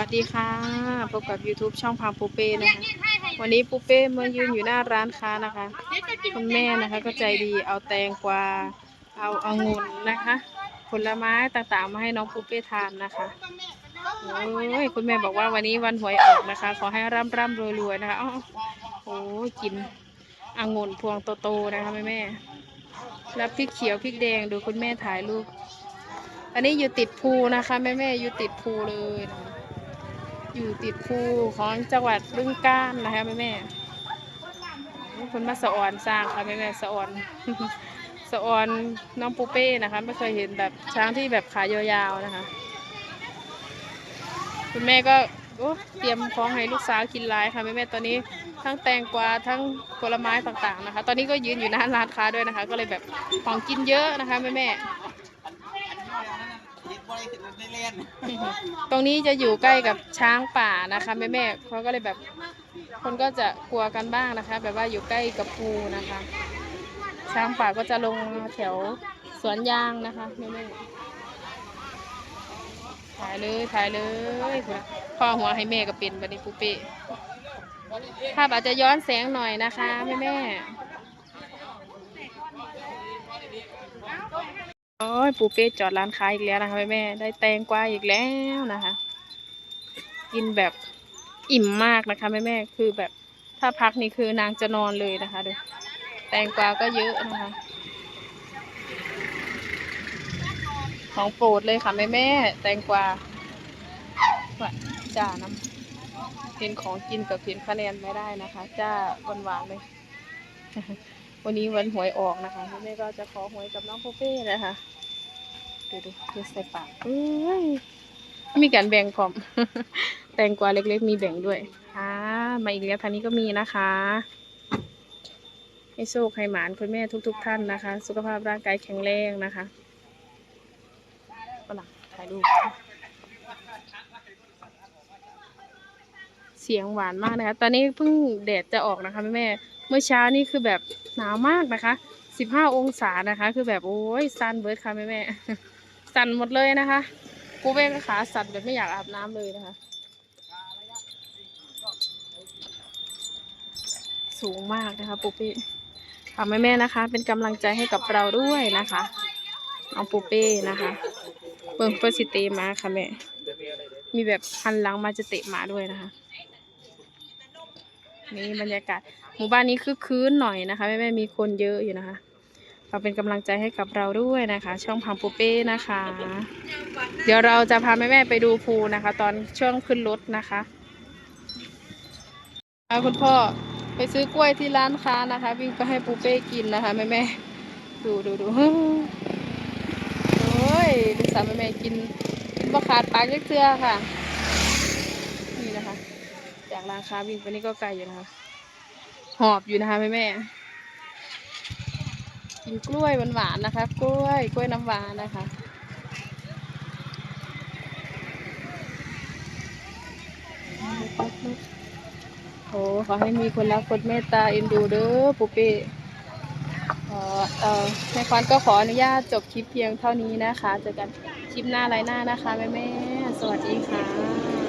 สวัสดีค่ะพบกับ YouTube ช่องพามปูเป้นะคะวันนี้ปูเป้มายืนอยู่หน้าร้านค้านะคะคุณแม่นะคะก็ใจดีเอาแตงกวาเอาองุ่นนะคะ ผลไม้ต่างๆ มาให้น้องปูเป้ทานนะคะโอ้ยคุณแม่บอกว่าวันนี้วันหวยออกนะคะ ขอให้ร่ำร่ำรวยรวยๆนะคะอ้าวโอ้ยกินองุ่นพวงโตๆนะคะแม่แม่ๆแล้วพริกเขียวพริกแดงดูคุณแม่ถ่ายรูปอันนี้อยู่ติดภูนะคะแม่แม่ๆอยู่ติดภูเลยนะคะ อยู่ติดภูของจังหวัดบึงกาฬนะคะแม่แม่ๆคนมาสะออนสร้างค่ะแม่แม่สะออนสะออนน้องปูเป้นะคะไม่เคยเห็นแบบช้างที่แบบขายาวๆนะคะ คุณแม่ก็โอ้เตรียมของให้ลูกสาวกินหลายค่ะแม่แม่ตอนนี้ทั้งแตงกวาทั้งผลไม้ต่างๆนะคะ ตอนนี้ก็ยืนอยู่หน้าร้านค้าด้วยนะคะ ก็เลยแบบของกินเยอะนะคะแม่แม่ ตรงนี้จะอยู่ใกล้กับช้างป่านะคะแม่แม่ๆเขาก็เลยแบบคนก็จะกลัวกันบ้างนะคะ แบบว่าอยู่ใกล้กับภูนะคะ ช้างป่าก็จะลงมาแถวสวนยางนะคะแม่แม่ๆถ่ายเลยถ่ายเลยพ่อหัวให้แม่ก็เป็นบันนี้ปูเป้ภาพอาจจะย้อนแสงหน่อยนะคะแม่แม่ๆ โอ้ยปูเป้จอดร้านค้าอีกแล้วนะคะแม่แม่ได้แตงกวาอีกแล้วนะคะ กินแบบอิ่มมากนะคะแม่แม่คือแบบถ้าพักนี่คือนางจะนอนเลยนะคะดูแตงกวาก็เยอะนะคะ ของโปรดเลยค่ะแม่แม่แตงกวาว่าจ้าน้ำเป็นของกินกับเพียนคะแนนไม่ได้นะคะ จ้าหวานๆเลย วันนี้วันหวยออกนะคะแม่ก็จะขอหวยกับน้องปูเป้นะคะดูดูดูใส่ปากเอ้มีการแบ่งพร้อมแตงกวาเล็กๆ มีแบ่งด้วยอ่ามาอีกแล้วทางนี้ก็มีนะคะให้โชคให้หมานคุณแม่ทุก ๆ ท่านนะคะ สุขภาพร่างกายแข็งแรงนะคะฝรั่งถ่ายรูปเสียงหวานมากนะคะ ตอนนี้เพิ่งแดดจะออกนะคะแม่แม่ เมื่อเช้านี่คือแบบหนาวมากนะคะสิบห้าองศานะคะ คือแบบโอ้ยซันเบิร์ดค่ะแม่แม่สั่นหมดเลยนะคะปูเป้ก็ขาสั่นแบบไม่อยากอาบน้ำเลยนะคะ สูงมากนะคะปูเป้ฝากแม่แม่ๆนะคะ เป็นกำลังใจให้กับเราด้วยนะคะน้องปูเป้นะคะเบิ่งเพื่อสิเตะหมาค่ะแม่มีแบบหันหลังมาจะเตะหมาด้วยนะคะ นี่บรรยากาศหมู่บ้านนี้คือคืนหน่อยนะคะแม่แม่มีคนเยอะอยู่นะคะฝาเป็นกำลังใจให้กับเราด้วยนะคะ ช่องพังปูเป้นะคะ เดี๋ยวเราจะพาแม่แม่ไปดูภูนะคะ ตอนช่วงขึ้นรถนะคะเอาคุณพ่อไปซื้อกล้วยที่ร้านค้านะคะ วิ่งไปให้ปูเป้กินนะคะแม่แม่ดูดูดูโอ้ยดูสาวแม่แม่กินกินบะขาดปากเล็กเสื้อค่ะ ร้านค้าวิ่งไปนี่ก็ไกลอยู่นะคะ หอบอยู่นะคะแม่แม่กินกล้วยหวานๆนะคะ กล้วยกล้วยน้ำหวานนะคะโอ้ขอให้มีคนรักคนเมตตาเอ็นดูเด้อปุเป้เอ่อเอ่อแม่ควันก็ขออนุญาตจบคลิปเพียงเท่านี้นะคะ เจอกันคลิปหน้าไรหน้านะคะแม่แม่สวัสดีค่ะ